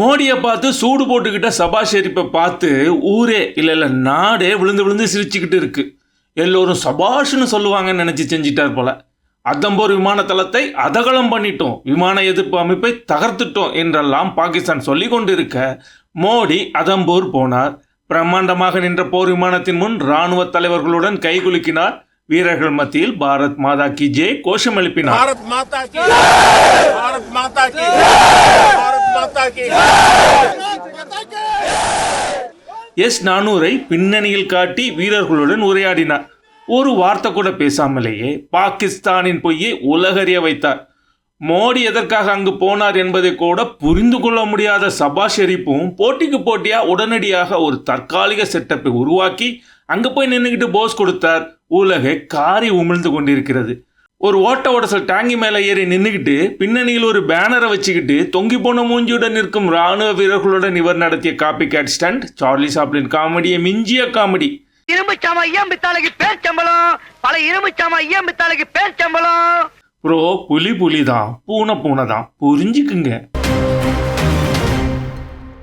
மோடியை பார்த்து சூடு போட்டுக்கிட்ட சபாஷெரிப்பை பார்த்து ஊரே இல்லை இல்லை நாடே விழுந்து விழுந்து சிரிச்சுக்கிட்டு இருக்கு. எல்லோரும் சபாஷ்னு சொல்லுவாங்கன்னு நினச்சி செஞ்சிட்டார் போல. அதம்போர் விமான தளத்தை அதகலம் பண்ணிட்டோம். விமான எதிர்ப்பு அமைப்பை தகர்த்துட்டோம் என்றெல்லாம் பாகிஸ்தான் சொல்லி கொண்டிருக்க மோடி அதம்பூர் போனார். பிரம்மாண்டமாக நின்ற போர் விமானத்தின் முன் இராணுவ தலைவர்களுடன் கைகுலுக்கினார் வீரர்கள் மத்தியில் பாரத் மாதா கி ஜே கோஷம் எழுப்பினார். பாரத் மாதா பாரத் எஸ் நானூரை பின்னணியில் காட்டி வீரர்களுடன் உரையாடினார். ஒரு வார்த்தை கூட பேசாமலேயே பாகிஸ்தானின் பொய்யை உலகறிய வைத்தார். மோடி எதற்காக அங்கு போனார் என்பதை கூட புரிந்து கொள்ள முடியாத சபா ஷெரீப்பும் போட்டிக்கு போட்டியா உடனடியாக ஒரு தற்காலிக செட்டப்பை உருவாக்கி அங்கே போய் நின்றுக்கிட்டு போஸ் கொடுத்தார். உலகை காரி உமிழ்ந்து கொண்டிருக்கிறது. ஒரு ஓட்ட ஓடசல் டாங்கி மேலே ஏறி நின்றுக்கிட்டு பின்னணியில் ஒரு பேனரை வச்சுக்கிட்டு தொங்கி போன மூஞ்சியுடன் நிற்கும் ராணுவ வீரர்களுடன் இவர் நடத்திய copy cat stunt Charlie Chaplin காமெடியை மிஞ்சிய காமெடி இரும்பு சாமா ஐயம் பித்தாளைக்கு பேர் சம்பளம். பல இரும்பு சாமா ஐயம் பித்தாளைக்கு பேர் சம்பளம். ப்ரோ புலி புலி தான் பூனை பூனை தான் புரிஞ்சுக்குங்க.